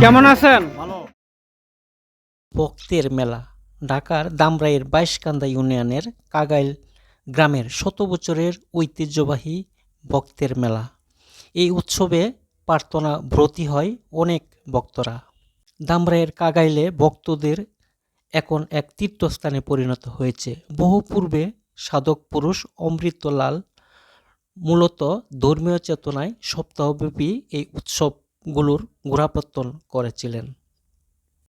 কেমন আছেন? ভক্তের মেলা ঢাকার দামরাইয়ের বাইশকান্দা ইউনিয়নের কাগাইল গ্রামের শত বছরের ঐতিহ্যবাহী ভক্তের মেলা। এই উৎসবে প্রার্থনা ব্রতী হয় অনেক ভক্তরা। দামরায়ের কাগাইলে ভক্তদের এখন এক তীর্থস্থানে পরিণত হয়েছে। বহু পূর্বে সাধক পুরুষ অমৃতলাল মূলত ধর্মীয় চেতনায় সপ্তাহব্যাপী এই উৎসবগুলোর গোড়াপত্তন করেছিলেন।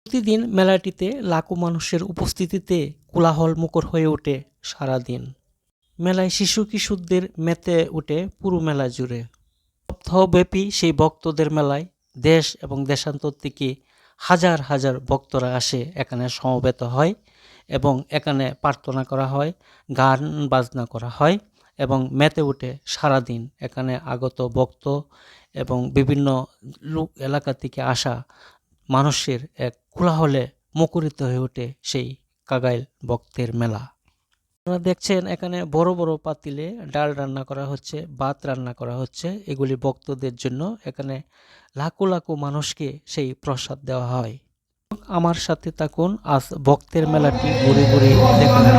প্রতিদিন মেলাটিতে লাখো মানুষের উপস্থিতিতে কোলাহল মুখর হয়ে ওঠে সারাদিন। মেলায় শিশু কিশোরদের মেতে ওঠে পুরো মেলা জুড়ে। সপ্তাহব্যাপী সেই ভক্তদের মেলায় দেশ এবং দেশান্তর থেকে হাজার হাজার ভক্তরা আসে। এখানে সমবেত হয় এবং এখানে প্রার্থনা করা হয়, গান বাজনা করা হয় এবং মেতে উঠে সারাদিন এখানে আগত ভক্ত এবং বিভিন্ন লোক এলাকা থেকে আসা মানুষের এক কোলাহলে মুখরিত হয়ে ওঠে সেই কাগাইল ভক্তের মেলা। আপনারা দেখছেন এখানে বড় বড় পাতিলে ডাল রান্না করা হচ্ছে, ভাত রান্না করা হচ্ছে। এগুলি ভক্তদের জন্য এখানে লাখো লাখো মানুষকে সেই প্রসাদ দেওয়া হয়। আমার সাথে থাকুন, আজ ভক্তের মেলাটি ঘুরে ঘুরে দেখানোর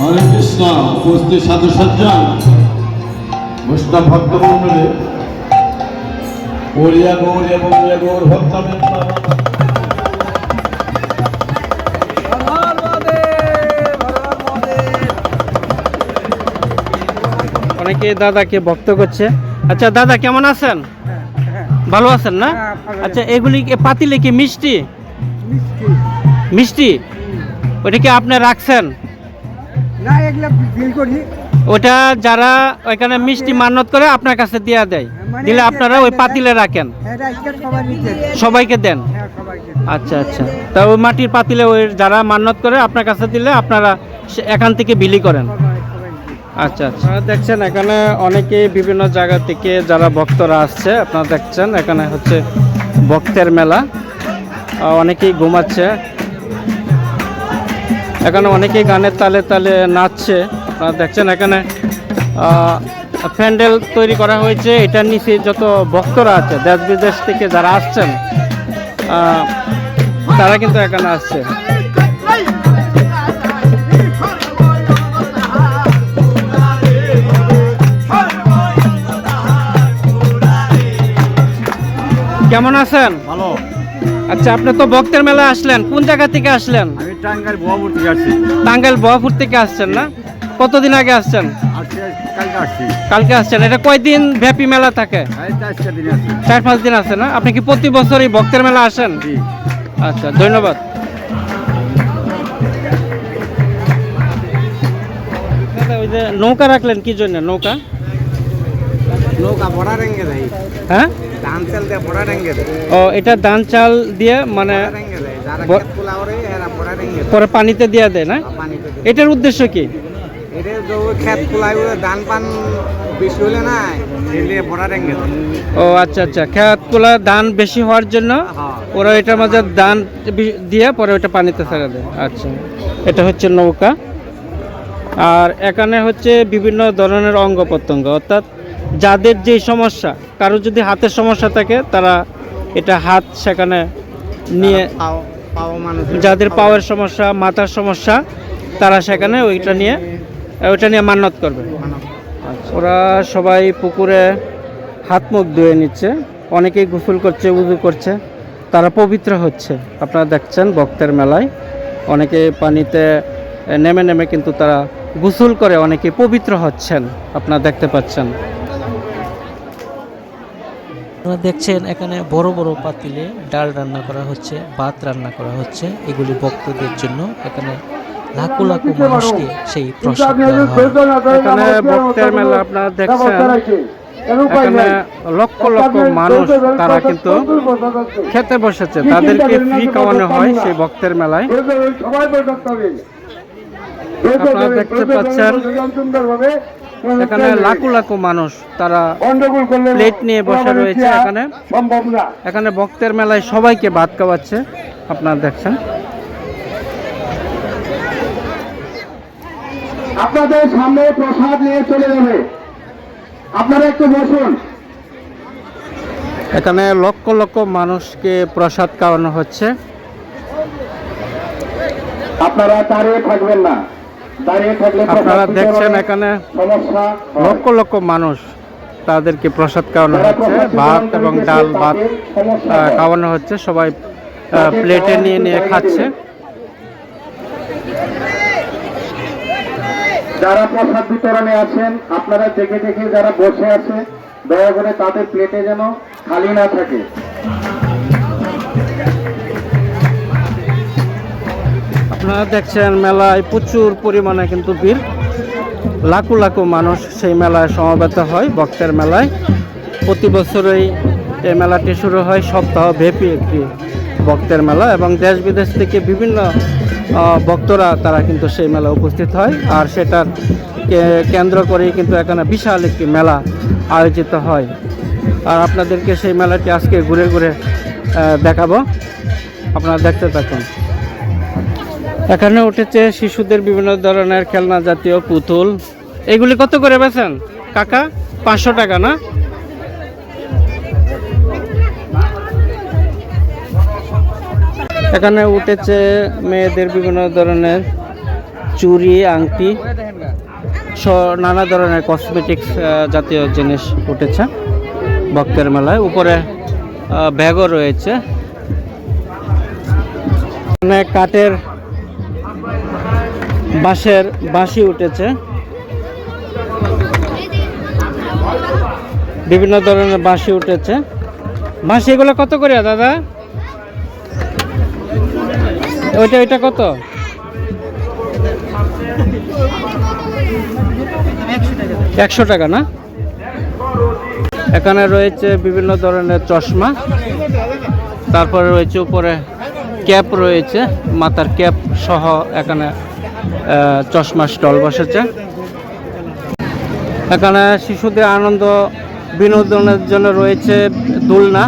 হরে কৃষ্ণ সাধু সজ্জন ভক্ত মন্ডলী ওরিয়া গৌরিয়া গৌরিয়া গৌর ভক্ত অনেকে দাদাকে ভক্ত করছে। আচ্ছা দাদা কেমন আছেন? ভালো আছেন না? আচ্ছা এগুলি কি পাতিলে কি মিষ্টি? মিষ্টি। ওটা কি আপনি রাখছেন? না এগুলো বিল করি। ওটা যারা ওইখানে মিষ্টি মান্যত করে আপনার কাছে দিয়া দেয়। দিলে আপনারা ওই পাতিলে রাখেন। সবাই নিতে সবাইকে দেন। হ্যাঁ আচ্ছা আচ্ছা। তা ওই মাটির পাতিলে ওই যারা মান্যত করে আপনার কাছে দিলে আপনারা এখান থেকে বিলি করেন। আচ্ছা আচ্ছা। দেখছেন এখানে অনেকেই বিভিন্ন জায়গা থেকে যারা ভক্তরা আসছে আপনারা দেখছেন এখানে হচ্ছে ভক্তের মেলা। অনেকেই ঘুমাচ্ছে। এখানে অনেকেই গানের তালে তালে নাচছে। দেখছেন এখানে প্যান্ডেল তৈরি করা হয়েছে। এটার নিচে যত ভক্তরা আছে, দেশ বিদেশ থেকে যারা আসছেন তারা কিন্তু এখানে আসছে। কেমন আছেন? ভালো। আচ্ছা আপনি তো ভক্তের মেলা আসলেন। কোন জায়গা থেকে আসলেন? আমি টাঙ্গাইল বোয়াপুর থেকে আসছি। টাঙ্গাইল বহাপুর থেকে আসছেন না? কতদিন আগে আসছেন? কালকে আসছেন। এটা কয়দিন ব্যাপী মেলা থাকে? আসছি চার পাঁচ দিন আছে না? আপনি কি প্রতি বছরই ভক্তের মেলা আসেন? আচ্ছা ধন্যবাদ। ওই যে নৌকা রাখলেন কি জন্য? নৌকা? নৌকা বড়া রেঙ্গে হ্যাঁ? ও এটা ধান চাল দিয়ে। মানে খেত পরে পানিতে দিয়ে দেয় না? এটার উদ্দেশ্য কি? খেত ও আচ্ছা আচ্ছা। খেতগুলা ধান বেশি হওয়ার জন্য হ্যাঁ। ওরা এটার মাঝে ধান দিয়ে পরে ওটা পানিতে ছেড়ে দেয়। আচ্ছা। এটা হচ্ছে নৌকা। আর এখানে হচ্ছে বিভিন্ন ধরনের অঙ্গ প্রত্যঙ্গ অর্থাৎ যাদের যে সমস্যা কারও যদি হাতের সমস্যা থাকে তারা এটা হাত সেখানে নিয়ে যাদের পাওয়ার সমস্যা মাথার সমস্যা তারা সেখানে ওইটা নিয়ে ওইটা নিয়ে মান্যত করবে। আচ্ছা। ওরা সবাই পুকুরে হাত মুখ ধুয়ে নিচ্ছে। অনেকেই গোসল করছে উজু করছে। তারা পবিত্র হচ্ছে। আপনারা দেখছেন ভক্তের মেলায়। অনেকে পানিতে নেমে নেমে কিন্তু তারা গোসল করে অনেকে পবিত্র হচ্ছেন। আপনারা দেখতে পাচ্ছেন। আপনারা দেখছেন এখানে বড় বড় পাতিলে ডাল রান্না করা হচ্ছে, ভাত রান্না করা হচ্ছে। এগুলি ভক্তদের জন্য এখানে লাখো লাখো মানুষকে সেই প্রসাদ ভক্তের মেলা আপনারা দেখছেন। এখানে লক্ষ লক্ষ মানুষ তারা কিন্তু খেতে বসেছে। তাদেরকে ফ্রি খাওয়ানো হয় সেই ভক্তের মেলায়। আপনারা দেখতে পাচ্ছেন এখানে লাখো লাখো মানুষ তারা প্লেট নিয়ে বসে রয়েছে এখানে। এখানে ভক্তের মেলায় সবাইকে ভাত খাওয়াচ্ছে। আপনারা দেখছেন। আপনাদের সামনে প্রসাদ নিয়ে চলে যাবে। আপনারা একটু বসুন। এখানে লক্ষ লক্ষ মানুষকে প্রসাদ খাওয়ানো হচ্ছে। আপনারা দাঁড়িয়ে থাকবেন না। আপনারা দেখছেন এখানে লক্ষ লক্ষ মানুষ তাদেরকে প্রসাদ খাওয়ানো হচ্ছে ভাত এবং ডাল ভাত। খাওয়ানো হচ্ছে সবাই প্লেটে নিয়ে নিয়ে খাচ্ছে। যারা প্রসাদ বিতরণে আছেন আপনারা দেখে দেখে যারা বসে আছে দয়া করে তাদের প্লেটে যেন খালি না থাকে। দেখছেন মেলায় প্রচুর পরিমাণে কিন্তু ভিড়। লাখো লাখো মানুষ সেই মেলায় সমবেত হয়, ভক্তের মেলায়। প্রতি বছরই এই মেলাটি শুরু হয় সপ্তাহ ব্যাপী একটি ভক্তের মেলা এবং দেশ বিদেশ থেকে বিভিন্ন ভক্তরা তারা কিন্তু সেই মেলা উপস্থিত হয়। আর সেটার কেন্দ্র করেই কিন্তু এখানে বিশাল একটি মেলা আয়োজিত হয়। আর আপনাদেরকে সেই মেলাটি আজকে ঘুরে ঘুরে দেখাবো। আপনারা দেখতে থাকুন। এখানে উঠেছে শিশুদের বিভিন্ন ধরনের খেলনা জাতীয় পুতুল। এগুলি কত করে বেছেন কাকা, পাঁচশো টাকা না? এখানে উঠেছে মেয়েদের বিভিন্ন ধরনের চুরি আংটি নানা ধরনের কসমেটিক্স জাতীয় জিনিস উঠেছে ভক্তের মেলায়। উপরে ব্যাগও রয়েছে। কাঠের বাঁশের বাঁশি উঠেছে। বিভিন্ন ধরনের বাঁশি উঠেছে। বাঁশি এগুলো কত করে দাদা? ওইটা ওইটা কত? একশো টাকা না? এখানে রয়েছে বিভিন্ন ধরনের চশমা। তারপরে রয়েছে উপরে ক্যাপ রয়েছে, মাথার ক্যাপ সহ এখানে চশমা স্টল বসেছে। এখানে শিশুদের আনন্দ বিনোদনের জন্য রয়েছে দোলনা।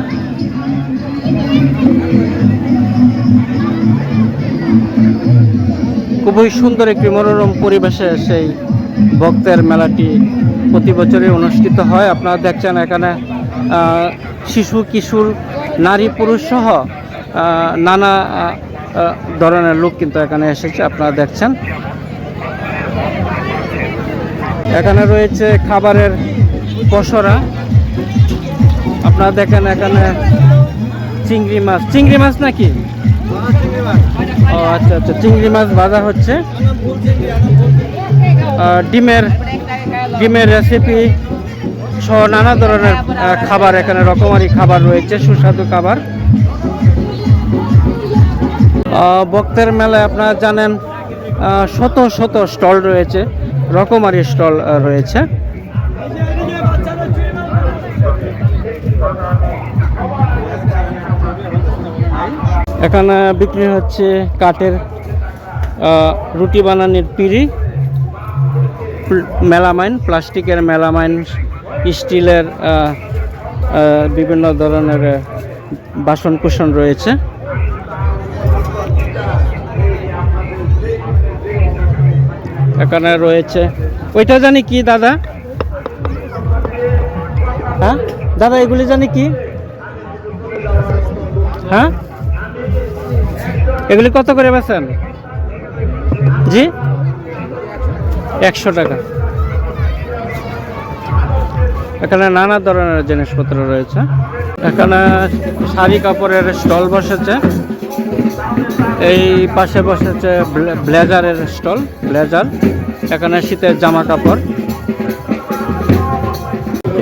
খুবই সুন্দর একটি মনোরম পরিবেশে সেই ভক্তের মেলাটি প্রতি বছরই অনুষ্ঠিত হয়। আপনারা দেখছেন এখানে শিশু, কিশোর, নারী, পুরুষ সহ নানা ধরনের লোক কিন্তু এখানে এসেছে, আপনারা দেখছেন। এখানে রয়েছে খাবারের পসরা। আপনারা দেখেন এখানে চিংড়ি মাছ। চিংড়ি মাছ নাকি? ও আচ্ছা আচ্ছা চিংড়ি মাছ ভাজা হচ্ছে। ডিমের ডিমের রেসিপি সহ নানা ধরনের খাবার এখানে রকমারি খাবার রয়েছে, সুস্বাদু খাবার। আহ, ভক্তের মেলায় আপনারা জানেন শত শত স্টল রয়েছে রকমারি স্টল রয়েছে। এখানে বিক্রি হচ্ছে কাঠের রুটি বানানোর পিড়ি মেলামাইন প্লাস্টিকের মেলামাইন স্টিলের বিভিন্ন ধরনের বাসন কুসন রয়েছে। এখানে রয়েছে। ওইটা জানি কি, দাদা? হ্যাঁ? দাদা, এগুলি জানি কি? হ্যাঁ? এগুলি কত করে বেছেন জি? একশো টাকা। এখানে নানা ধরনের জিনিসপত্র রয়েছে। এখানে শাড়ি কাপড়ের স্টল বসেছে। এই পাশে বসেছে ব্লে- ব্লেজারের স্টল, ব্লেজার। এখানে শীতের জামা কাপড়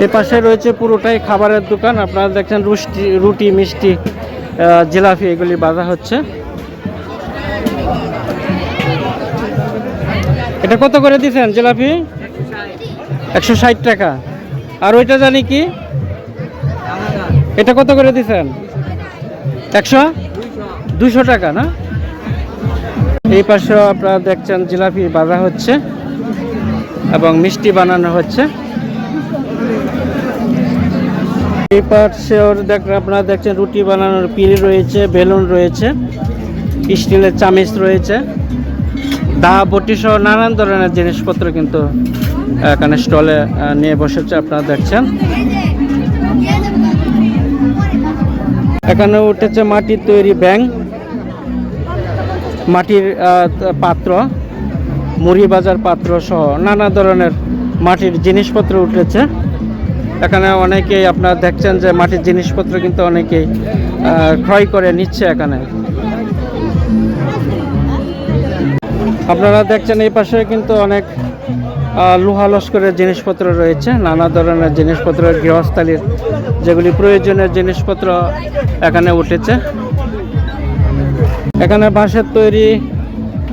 এ পাশে রয়েছে পুরোটাই খাবারের দোকান। আপনারা দেখছেন রুষ্টি, রুটি, মিষ্টি জিলাপি, এগুলি বাজা হচ্ছে। এটা কত করে দিচ্ছেন জিলাপি? একশো ষাট টাকা। আর ওইটা জানি কি? এটা কত করে দিচ্ছেন একশো? দুশো টাকা, না? এই পাশে আপনারা দেখছেন জিলাপি বাজা হচ্ছে এবং মিষ্টি বানানো হচ্ছে। এই পাশে ওর দেখ আপনারা দেখছেন রুটি বানানোর পিড়ি রয়েছে, বেলুন রয়েছে, স্টিলের চামিচ রয়েছে। দা বটি সহ নানান ধরনের জিনিসপত্র কিন্তু এখানে স্টলে নিয়ে বসেছে আপনারা দেখছেন। এখানে উঠেছে মাটির তৈরি ব্যাং মাটির পাত্র মুড়ি বাজার পাত্র সহ নানা ধরনের মাটির জিনিসপত্র উঠেছে। এখানে অনেকেই আপনারা দেখছেন যে মাটির জিনিসপত্র কিন্তু অনেকেই ক্রয় করে নিচ্ছে এখানে। আপনারা দেখছেন এই পাশে কিন্তু অনেক লোহা লস্করের জিনিসপত্র রয়েছে, নানা ধরনের জিনিসপত্র, গৃহস্থালির যেগুলি প্রয়োজনীয় জিনিসপত্র এখানে উঠেছে। এখানে বাঁশের তৈরি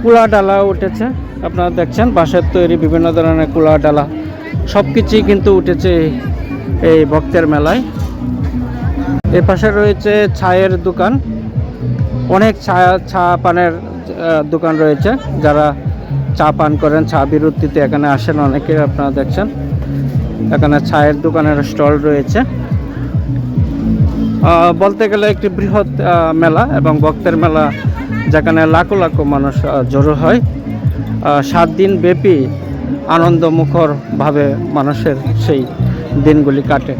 কুলা ডালা উঠেছে। আপনারা দেখছেন, বাঁশের তৈরি বিভিন্ন ধরনের কুলা ডালা। সব কিছুই কিন্তু উঠেছে এই- ভক্তের মেলায়। এ পাশে রয়েছে ছায়ের দোকান। অনেক ছায়া চা পানের দোকান রয়েছে। যারা চা পান করেন চা বিরতিতে এখানে আসেন, অনেকে আপনারা দেখছেন। এখানে ছায়ের দোকানের স্টল রয়েছে। বলতে গেলে একটি বৃহৎ মেলা এবং ভক্তের মেলা যেখানে লাখো লাখো মানুষ জড়ো হয়। সাত দিন ব্যাপী আনন্দমুখরভাবে মানুষের সেই দিনগুলি কাটে।